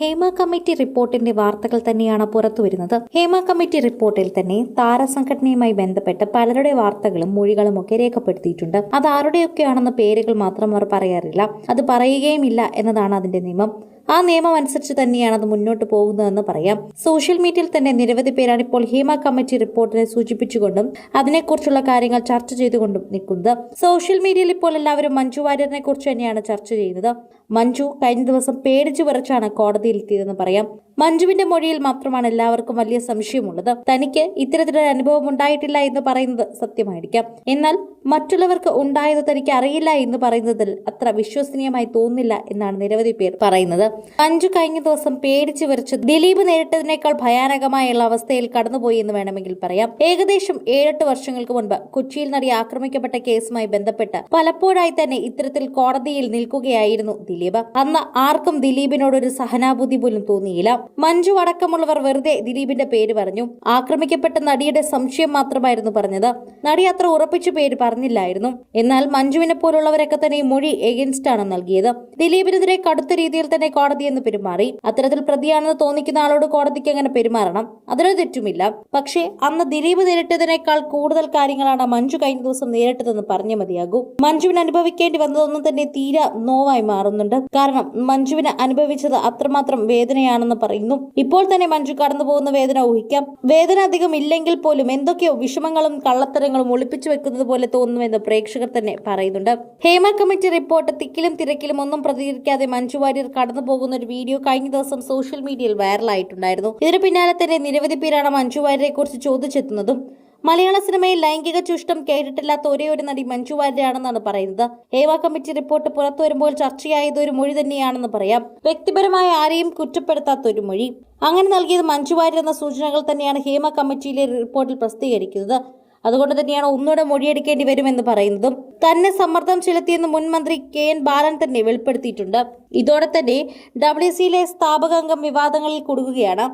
Hema committee റിപ്പോർട്ടിന്റെ വാർത്തകൾ തന്നെയാണ് പുറത്തുവരുന്നത്. ഹേമ കമ്മിറ്റി റിപ്പോർട്ടിൽ തന്നെ താരസംഘടനയുമായി ബന്ധപ്പെട്ട് പലരുടെ വാർത്തകളും മൊഴികളും ഒക്കെ രേഖപ്പെടുത്തിയിട്ടുണ്ട്. അത് ആരുടെയൊക്കെയാണെന്ന പേരുകൾ മാത്രം അവർ പറയാറില്ല. അത് പറയുകയുമില്ല എന്നതാണ് അതിന്റെ നിയമം. ആ നിയമം അനുസരിച്ച് തന്നെയാണ് അത് മുന്നോട്ട് പോകുന്നതെന്ന് പറയാം. സോഷ്യൽ മീഡിയയിൽ തന്നെ നിരവധി പേരാണ് ഇപ്പോൾ ഹീമ കമ്മിറ്റി റിപ്പോർട്ടിനെ സൂചിപ്പിച്ചുകൊണ്ടും അതിനെക്കുറിച്ചുള്ള കാര്യങ്ങൾ ചർച്ച ചെയ്തുകൊണ്ടും നിൽക്കുന്നത്. സോഷ്യൽ മീഡിയയിൽ ഇപ്പോൾ എല്ലാവരും മഞ്ജു വാര്യറിനെ കുറിച്ച് തന്നെയാണ് ചർച്ച ചെയ്യുന്നത്. മഞ്ജു കഴിഞ്ഞ ദിവസം പേടിച്ചു വിറച്ചാണ് കോടതിയിൽ എത്തിയതെന്ന് പറയാം. മഞ്ജുവിന്റെ മൊഴിയിൽ മാത്രമാണ് എല്ലാവർക്കും വലിയ സംശയമുള്ളത്. തനിക്ക് ഇത്തരത്തിലൊരു അനുഭവം ഉണ്ടായിട്ടില്ല എന്ന് പറയുന്നത് സത്യമായിരിക്കാം. എന്നാൽ മറ്റുള്ളവർക്ക് ഉണ്ടായത് തനിക്ക് അറിയില്ല എന്ന് പറയുന്നതിൽ അത്ര വിശ്വസനീയമായി തോന്നില്ല എന്നാണ് നിരവധി പേർ പറയുന്നത്. മഞ്ജു കഴിഞ്ഞ ദിവസം പേടിച്ചു വിറച്ച് ദിലീപ് നേരിട്ടതിനേക്കാൾ ഭയാനകമായുള്ള അവസ്ഥയിൽ കടന്നുപോയി എന്ന് വേണമെങ്കിൽ പറയാം. ഏകദേശം ഏഴെട്ട് വർഷങ്ങൾക്ക് മുൻപ് കൊച്ചിയിൽ നടി ആക്രമിക്കപ്പെട്ട കേസുമായി ബന്ധപ്പെട്ട് പലപ്പോഴായി തന്നെ ഇത്തരത്തിൽ കോടതിയിൽ നിൽക്കുകയായിരുന്നു ദിലീപ്. അന്ന് ആർക്കും ദിലീപിനോട് ഒരു സഹനാഭൂതി പോലും തോന്നിയില്ല. മഞ്ജു അടക്കമുള്ളവർ വെറുതെ ദിലീപിന്റെ പേര് പറഞ്ഞു. ആക്രമിക്കപ്പെട്ട നടിയുടെ സംശയം മാത്രമായിരുന്നു പറഞ്ഞത്. നടി അത്ര ഉറപ്പിച്ചു പേര് പറഞ്ഞില്ലായിരുന്നു. എന്നാൽ മഞ്ജുവിനെ പോലുള്ളവരൊക്കെ തന്നെ മൊഴി എഗൻസ്റ്റ് ആണ് നൽകിയത്. ദിലീപിനെതിരെ കടുത്ത രീതിയിൽ തന്നെ കോടതി എന്ന് പെരുമാറി. അത്തരത്തിൽ പ്രതിയാണെന്ന് തോന്നിക്കുന്ന ആളോട് കോടതിക്ക് അങ്ങനെ പെരുമാറണം? അതൊരു തെറ്റുമില്ല. പക്ഷേ അന്ന് ദിലീപ് നേരിട്ടതിനേക്കാൾ കൂടുതൽ കാര്യങ്ങളാണ് മഞ്ജു കഴിഞ്ഞ ദിവസം നേരിട്ടതെന്ന് പറഞ്ഞു മതിയാകൂ. മഞ്ജുവിന് അനുഭവിക്കേണ്ടി വന്നതൊന്നും തന്നെ തീരെ നോവായി മാറുന്നുണ്ട്. കാരണം മഞ്ജുവിന് അനുഭവിച്ചത് അത്രമാത്രം വേദനയാണെന്ന് പറയുന്നു. ഇപ്പോൾ തന്നെ മഞ്ജു കടന്നു പോകുന്ന വേദന ഊഹിക്കാം. വേദന അധികം ഇല്ലെങ്കിൽ പോലും എന്തൊക്കെയോ വിഷമങ്ങളും കള്ളത്തരങ്ങളും ഒളിപ്പിച്ചു വെക്കുന്നത് പോലെ തോന്നുമെന്ന് പ്രേക്ഷകർ തന്നെ പറയുന്നുണ്ട്. ഹേമ കമ്മിറ്റി റിപ്പോർട്ട് തിക്കിലും തിരക്കിലും ഒന്നും പ്രതികരിക്കാതെ മഞ്ജു വാര്യർ കടന്നു പോകുന്ന ഒരു വീഡിയോ കഴിഞ്ഞ ദിവസം സോഷ്യൽ മീഡിയയിൽ വൈറലായിട്ടുണ്ടായിരുന്നു. ഇതിന് പിന്നാലെ തന്നെ നിരവധി പേരാണ് മഞ്ജു വാര്യരെ കുറിച്ച് ചോദിച്ചെത്തുന്നതും മലയാള സിനിമയിൽ ലൈംഗിക ചൂഷണം കേട്ടിട്ടില്ലാത്ത ഒരേ ഒരു നടി മഞ്ജു വാര്യരാണെന്നാണ് പറയുന്നത്. ഹേമ കമ്മിറ്റി റിപ്പോർട്ട് പുറത്തു വരുമ്പോൾ ചർച്ചയായത് ഒരു മൊഴി തന്നെയാണെന്ന് പറയാം. വ്യക്തിപരമായ ആരെയും കുറ്റപ്പെടുത്താത്ത ഒരു മൊഴി. അങ്ങനെ നൽകിയത് മഞ്ജു വാര്യർ എന്ന സൂചനകൾ തന്നെയാണ് ഹേമ കമ്മിറ്റിയിലെ റിപ്പോർട്ടിൽ പ്രസിദ്ധീകരിക്കുന്നത്. അതുകൊണ്ട് തന്നെയാണ് ഒന്നുകൂടെ മൊഴിയെടുക്കേണ്ടി വരുമെന്ന് പറയുന്നതും തന്നെ സമ്മർദ്ദം ചെലുത്തിയെന്ന് മുൻ മന്ത്രി കെ എൻ ബാലൻ തന്നെ വെളിപ്പെടുത്തിയിട്ടുണ്ട്. ഇതോടെ തന്നെ ഡബ്ല്യു സിയിലെ സ്ഥാപകാംഗം വിവാദങ്ങളിൽ കുടുങ്ങുകയാണ്.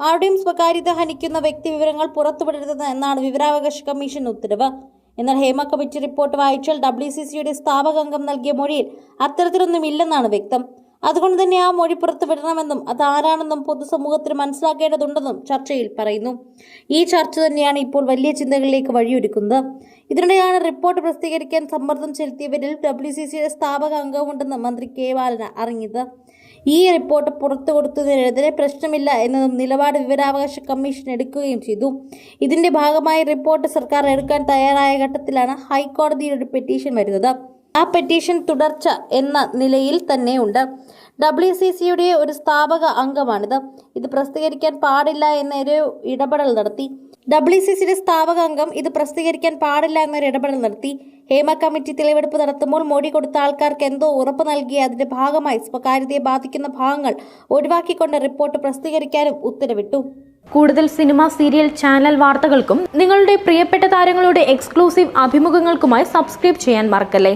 ആരുടെയും സ്വകാര്യത ഹനിക്കുന്ന വ്യക്തി വിവരങ്ങൾ പുറത്തുവിടരുത് എന്നാണ് വിവരാവകാശ കമ്മീഷൻ ഉത്തരവ്. എന്നാൽ ഹേമ കമ്മിറ്റി റിപ്പോർട്ട് വായിച്ചാൽ ഡബ്ല്യു സി സിയുടെ സ്ഥാപകാംഗം നൽകിയ മൊഴിയിൽ അത്തരത്തിലൊന്നും ഇല്ലെന്നാണ് വ്യക്തം. അതുകൊണ്ട് തന്നെ ആ മൊഴി പുറത്തുവിടണമെന്നും അത് ആരാണെന്നും പൊതുസമൂഹത്തിന് മനസ്സിലാക്കേണ്ടതുണ്ടെന്നും ചർച്ചയിൽ പറയുന്നു. ഈ ചർച്ച തന്നെയാണ് ഇപ്പോൾ വലിയ ചിന്തകളിലേക്ക് വഴിയൊരുക്കുന്നത്. ഇതിനിടെയാണ് റിപ്പോർട്ട് പ്രസിദ്ധീകരിക്കാൻ സമ്മർദ്ദം ചെലുത്തിയവരിൽ ഡബ്ല്യു സി സിയുടെ സ്ഥാപക അംഗമുണ്ടെന്ന് മന്ത്രി കെ ബാലന അറിഞ്ഞത്. ഈ റിപ്പോർട്ട് പുറത്തു കൊടുത്തതിനെതിരെ പ്രശ്നമില്ല എന്നതും നിലപാട് വിവരാവകാശ കമ്മീഷൻ എടുക്കുകയും ചെയ്തു. ഇതിന്റെ ഭാഗമായി റിപ്പോർട്ട് സർക്കാർ എടുക്കാൻ തയ്യാറായ ഘട്ടത്തിലാണ് ഹൈക്കോടതിയിൽ ഒരു പെറ്റീഷൻ വരുന്നത്. ആ പെറ്റീഷൻ തുടർച്ച എന്ന നിലയിൽ തന്നെയുണ്ട്. ഡബ്ല്യു സി സിയുടെ ഒരു സ്ഥാപക അംഗമാണിത്. ഇത് പ്രസിദ്ധീകരിക്കാൻ പാടില്ല എന്നൊരു ഇടപെടൽ നടത്തി. ഡബ്ല്യു സി സിയുടെ സ്ഥാപക അംഗം ഇത് പ്രസിദ്ധീകരിക്കാൻ പാടില്ല എന്നൊരു ഇടപെടൽ നടത്തി. ഹേമ കമ്മിറ്റി തെളിവെടുപ്പ് നടത്തുമ്പോൾ മൊഴി കൊടുത്ത ആൾക്കാർക്ക് എന്തോ ഉറപ്പ് നൽകി അതിന്റെ ഭാഗമായി സ്വകാര്യതയെ ബാധിക്കുന്ന ഭാഗങ്ങൾ ഒഴിവാക്കിക്കൊണ്ട് റിപ്പോർട്ട് പ്രസിദ്ധീകരിക്കാനും ഉത്തരവിട്ടു. കൂടുതൽ സിനിമ സീരിയൽ ചാനൽ വാർത്തകൾക്കും നിങ്ങളുടെ പ്രിയപ്പെട്ട താരങ്ങളുടെ എക്സ്ക്ലൂസീവ് അഭിമുഖങ്ങൾക്കുമായി സബ്സ്ക്രൈബ് ചെയ്യാൻ മറക്കല്ലേ?